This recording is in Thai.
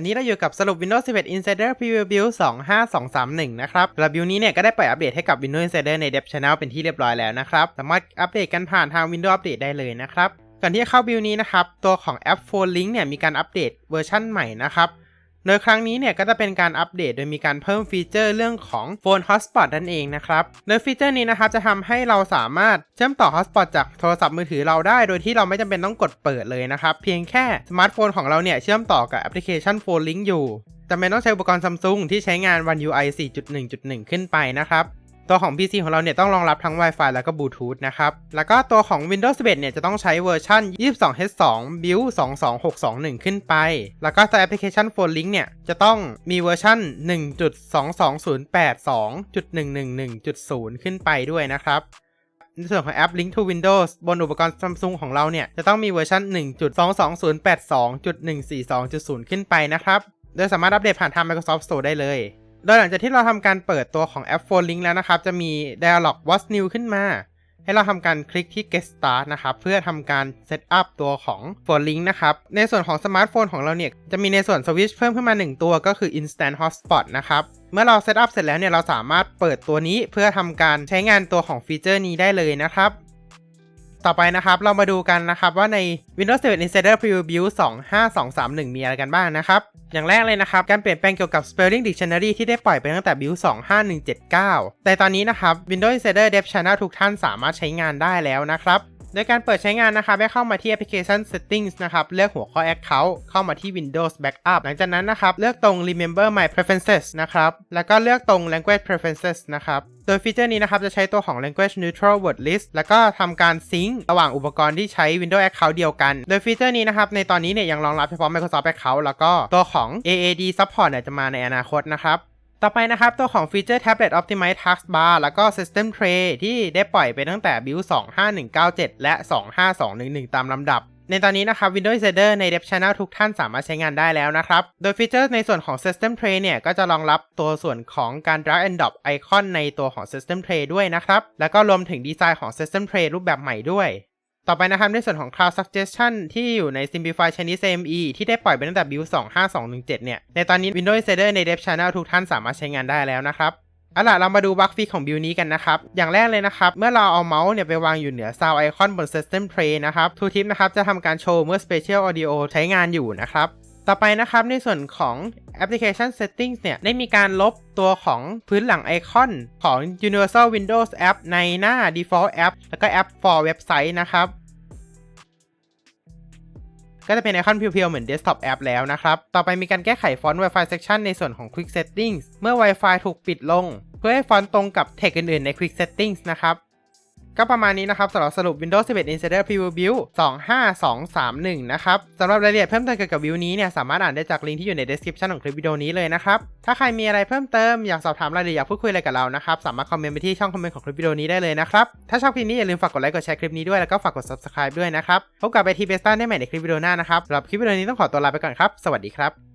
วันนี้เราอยู่กับสรุป Windows 11 Insider Preview Build 25231 นะครับสำหรับบิลนี้เนี่ยก็ได้ปล่อยอัปเดตให้กับ Windows Insider ใน Dev Channel เป็นที่เรียบร้อยแล้วนะครับ สามารถอัปเดตกันผ่านทาง Windows Update ได้เลยนะครับ ก่อนที่จะเข้าบิลนี้นะครับ ตัวของแอป Phone Link เนี่ยมีการอัปเดตเวอร์ชั่นใหม่นะครับ โดยครั้งนี้เนี่ยก็จะเป็นการอัปเดตโดยมีการเพิ่มฟีเจอร์เรื่องของ Phone Hotspot นั่นเองนะครับ โดยฟีเจอร์นี้นะครับจะทำให้เราสามารถเชื่อมต่อ Hotspot จากโทรศัพท์มือถือเราได้ โดยที่เราไม่จำเป็นต้องกดเปิดเลยนะครับ เพียงแค่สมาร์ทโฟนของเราเนี่ยเชื่อมต่อกับแอปพลิเคชันโฟนลิงก์อยู่จำเป็นต้องใช้อุปกรณ์ซัมซุงที่ใช้งาน One UI 4.1.1 ขึ้นไปนะครับ ตัวของ PC ของเราเนี่ยต้องรองรับทั้ง Wi-Fi แล้วก็ Bluetooth นะครับ แล้วก็ตัวของ Windows 11 เนี่ยจะต้องใช้เวอร์ชัน 22H2 Build 22621 ขึ้นไป แล้วก็ตัวแอปพลิเคชัน Phone Link เนี่ยจะต้องมีเวอร์ชัน1.22082.111.0 ขึ้นไปด้วยนะครับในส่วนของแอป Link to Windows บนอุปกรณ์ Samsung ของเราเนี่ย จะต้องมีเวอร์ชัน 1.22082.142.0 ขึ้นไปนะครับ โดยสามารถอัปเดตผ่านทาง Microsoft Store ได้เลย ดยหลังจากที่เราทำการเปิดตัวของแอป Phone Link แล้วนะครับ จะมี Dialog What's New ขึ้นมา ให้เราทำการคลิกที่ Get Start นะครับ เพื่อทำการ Set up ตัวของ Phone Link นะครับ ในส่วนของสมาร์ทโฟนของเราเนี่ย จะมีในส่วนสวิตช์เพิ่มขึ้นมา 1 ตัวก็คือ Instant Hotspot นะครับ เมื่อเรา Set up เสร็จแล้วเนี่ย เราสามารถเปิดตัวนี้เพื่อทำการใช้งานตัวของฟีเจอร์นี้ได้เลยนะครับ ต่อไปนะครับเรามาดูกันนะครับว่าใน Windows 11 Insider Preview Build 25231 มีอะไรกันบ้างนะครับ อย่างแรกเลยนะครับ การเปลี่ยนแปลงเกี่ยวกับ Spelling Dictionary ที่ได้ปล่อยไปตั้งแต่ Build 25179 แต่ตอนนี้นะครับ Windows Insider Dev Channel ทุกท่านสามารถใช้งานได้แล้วนะครับ โดยการเปิดใช้งานนะครับให้เข้ามาที่ Application Settings นะครับ เลือกหัวข้อ Account เข้ามาที่ Windows Backup หลังจากนั้นนะครับ เลือกตรง Remember My Preferences นะครับ แล้วก็เลือกตรง Language Preferences นะครับ โดยฟีเจอร์นี้นะครับจะใช้ตัวของ language neutral word list แล้วก็ทำการซิงค์ระหว่างอุปกรณ์ที่ใช้ Windows Account เดียวกัน โดยฟีเจอร์นี้นะครับในตอนนี้เนี่ยยังรองรับเฉพาะ Microsoft Account แล้วก็ตัวของ AAD support เนี่ยจะมาในอนาคตนะครับ ต่อไปนะครับ ตัวของฟีเจอร์ Tablet Optimize Taskbar แล้วก็ System Tray ที่ได้ปล่อยไปตั้งแต่ Build 25197 และ 25211 ตามลำดับ ในตอนนี้นะครับ Windows Insider ใน Dev Channel ทุกท่านสามารถใช้งานได้แล้วนะครับ โดยฟีเจอร์ในส่วนของ System Tray เนี่ย ก็จะรองรับตัวส่วนของการ Drag and Drop ไอคอนในตัวของ System Tray ด้วยนะครับ แล้วก็รวมถึงดีไซน์ของ System Tray รูปแบบใหม่ด้วย ต่อไปนะครับในส่วนของ Cloud Suggestion ที่อยู่ใน Simplify Chinese AME ที่ได้ปล่อยไปตั้งแต่ Build 25217 เนี่ย ในตอนนี้ Windows Insider ใน Dev Channel ทุกท่านสามารถใช้งานได้แล้วนะครับเอาล่ะเรามาดูบั๊กฟีของบิลนี้กันนะครับ อย่างแรกเลยนะครับ เมื่อเราเอาเมาส์เนี่ยไปวางอยู่เหนือซาวไอคอนบน System Tray นะครับทูทิปนะครับจะทำการโชว์เมื่อ Spatial Audio ใช้งานอยู่นะครับ ต่อไปนะครับในส่วนของ Application Settings เนี่ยได้มีการลบตัวของพื้นหลังไอคอนของ Universal Windows App ในหน้า Default App แล้วก็ App for Website นะครับ ก็จะเป็นไอคอนเพียวๆ เหมือน Desktop App แล้วนะครับ ต่อไปมีการแก้ไขฟอนต์ Wi-Fi Section ในส่วนของ Quick Settings เมื่อ Wi-Fi ถูกปิดลง เพื่อให้ฟอนต์ตรงกับเทคอื่นๆ ใน Quick Settings นะครับ ก็ประมาณนี้นะครับสำหรับสรุป Windows 11 Insider Preview Build 25231 นะครับสำหรับรายละเอียดเพิ่มเติมเกี่ยวกับวิวนี้เนี่ยสามารถอ่านได้จากลิงก์ที่อยู่ใน description ของคลิปวิดีโอนี้เลยนะครับถ้าใครมีอะไรเพิ่มเติมอยากสอบถามรายละเอียดอยากพูดคุยอะไรกับเรานะครับสามารถคอมเมนต์ไปที่ช่องคอมเมนต์ของคลิปวิดีโอนี้ได้เลยนะครับถ้าชอบคลิปนี้อย่าลืมฝากกดไลค์กดแชร์คลิปนี้ด้วยแล้วก็ฝากกด subscribe ด้วยนะครับพบกับไอทีเบสต้าได้ใหม่ในคลิปวิดีโอหน้านะครับสำหรับคลิปวิดีโอนี้ต้องขอตัวลาไปก่อนครับ สวัสดีครับ